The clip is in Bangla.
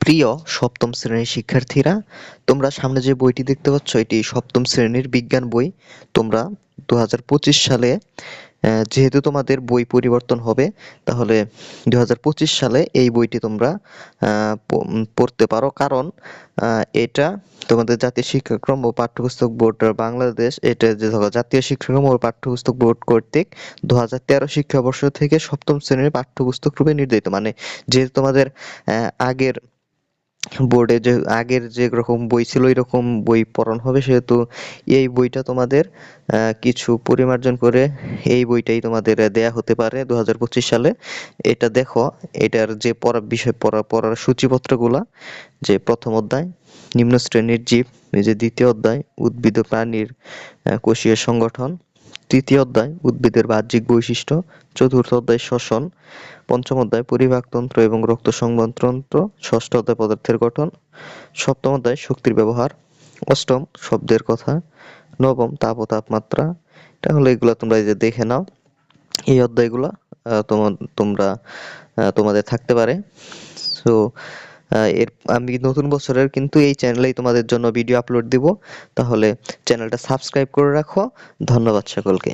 প্রিয় সপ্তম শ্রেণির শিক্ষার্থীরা, তোমরা সামনে যে বইটি দেখতে পাচ্ছ, এটি সপ্তম শ্রেণির বিজ্ঞান বই। তোমরা দু হাজার পঁচিশ সালে যেহেতু তোমাদের বই পরিবর্তন হবে, তাহলে দু হাজার পঁচিশ সালে এই বইটি তোমরা পড়তে পারো। কারণ এটা তোমাদের জাতীয় শিক্ষাক্রম ও পাঠ্যপুস্তক বোর্ড বাংলাদেশ, এটা যে জাতীয় শিক্ষাক্রম ও পাঠ্যপুস্তক বোর্ড কর্তৃক দু হাজার তেরো শিক্ষাবর্ষ থেকে সপ্তম শ্রেণির পাঠ্যপুস্তক রূপে নির্ধারিত। মানে যেহেতু তোমাদের আগের বোর্ডে যে আগের যে রকম বই ছিল ওই রকম বই পড়ানো হবে। সেহেতু এই বইটা তোমাদের কিছু পরিমার্জন করে এই বইটাই তোমাদের দেয়া হতে পারে দু হাজার পঁচিশ সালে। এটা দেখো, এটার যে পড়া, বিষয় পড়া, পড়ার সূচিপত্রগুলা, যে প্রথম অধ্যায়, নিম্ন শ্রেণির জীব যে দ্বিতীয় অধ্যায়, উদ্ভিদ প্রাণীর কোষীয় সংগঠন তৃতীয় অধ্যায়, উদ্ভিদের বাহ্যিক বৈশিষ্ট্য, চতুর্থ অধ্যায়, শ্বসন, পঞ্চম অধ্যায় পরিপাকতন্ত্র এবং রক্ত সংবহনতন্ত্র ষষ্ঠ অধ্যায়, পদার্থের গঠন, সপ্তম অধ্যায়, শক্তির ব্যবহার, অষ্টম শব্দের কথা, নবম তাপ ও তাপমাত্রা। তাহলে হলো এগুলা তোমরা এই যে দেখে নাও। এই অধ্যায়গুলা তোমার তোমরা তোমাদের থাকতে পারে। সো এর, আমি নতুন বছরের কিন্তু এই চ্যানেলেই তোমাদের জন্য ভিডিও আপলোড দিব। তাহলে চ্যানেলটা সাবস্ক্রাইব করে রাখো। ধন্যবাদ সকলকে।